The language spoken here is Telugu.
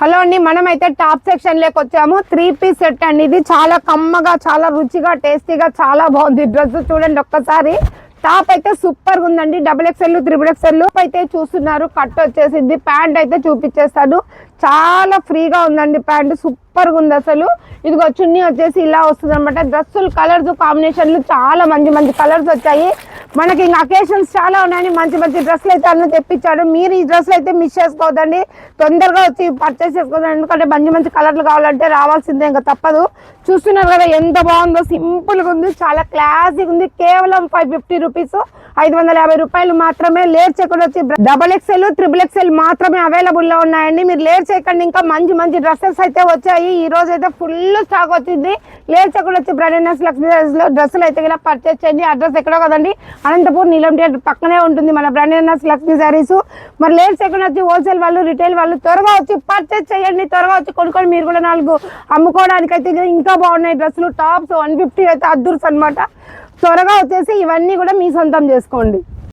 హలో అండి మనమైతే టాప్ సెక్షన్లోకి వచ్చాము. త్రీ పీస్ సెట్ అండి ఇది. చాలా కమ్మగా చాలా రుచిగా టేస్టీగా చాలా బాగుంది. డ్రెస్ చూడండి ఒక్కసారి. టాప్ అయితే సూపర్గా ఉందండి. డబుల్ ఎక్స్ఎల్ త్రిబుల్ ఎక్స్ఎల్ అయితే చూస్తున్నారు. కట్ వచ్చేసింది. ప్యాంట్ అయితే చూపించేస్తాను. చాలా ఫ్రీగా ఉందండి ప్యాంట్. సూపర్గా ఉంది అసలు. ఇదిగో చున్నీ వచ్చేసి ఇలా వస్తుంది అనమాట డ్రెస్సులు కలర్స్ కాంబినేషన్లు చాలా మంచి మంచి కలర్స్ వచ్చాయి. మనకి ఇంకా అకేషన్స్ చాలా ఉన్నాయని మంచి మంచి డ్రెస్సులు అయితే అన్న తెప్పించాడు. మీరు ఈ డ్రెస్సులు అయితే మిస్ చేసుకోవద్దండి. తొందరగా వచ్చి పర్చేస్ చేసుకోవద్దండి. ఎందుకంటే మంచి మంచి కలర్లు కావాలంటే రావాల్సిందే ఇంకా తప్పదు. చూస్తున్నారు కదా ఎంత బాగుందో సింపుల్గా ఉంది చాలా క్లాసిక్ ఉంది. కేవలం ఫైవ్ ఫిఫ్టీ రూపీస్ ఐదు వందల యాభై రూపాయలు మాత్రమే. లేట్ చేయకుండా వచ్చి డబల్ ఎక్స్ఎల్ ట్రిపుల్ ఎక్స్ఎల్ మాత్రమే అవైలబుల్లో ఉన్నాయండి. మీరు లేట్ చేయకండి ఇంకా మంచి మంచి డ్రెస్సెస్ అయితే వచ్చాయి. ఈ రోజు అయితే ఫుల్ స్టాక్ వచ్చింది. లేట్ చేయకుండా వచ్చి బ్రాండెనెస్ లక్ష్మీ లో డ్రెస్సులు అయితే ఇలా పర్చేస్ చేయండి. అడ్రస్ ఎక్కడో కదండి. అనంతపూర్ నీలం థియేటర్ పక్కనే ఉంటుంది మన బ్రాండెనెస్ లక్ష్మీ శారీస్. మరి లేట్ సెకండ్ వచ్చి హోల్సేల్ వాళ్ళు రిటైల్ వాళ్ళు త్వరగా వచ్చి పర్చేస్ చేయండి త్వరగా వచ్చి కొనుక్కొని మీరు కూడా నాలుగు అమ్ముకోవడానికి అయితే ఇంకా బాగున్నాయి డ్రెస్సులు. టాప్స్ వన్ ఫిఫ్టీ అయితే అద్దూర్స్ అనమాట త్వరగా వచ్చేసి ఇవన్నీ కూడా మీ సొంతం చేసుకోండి.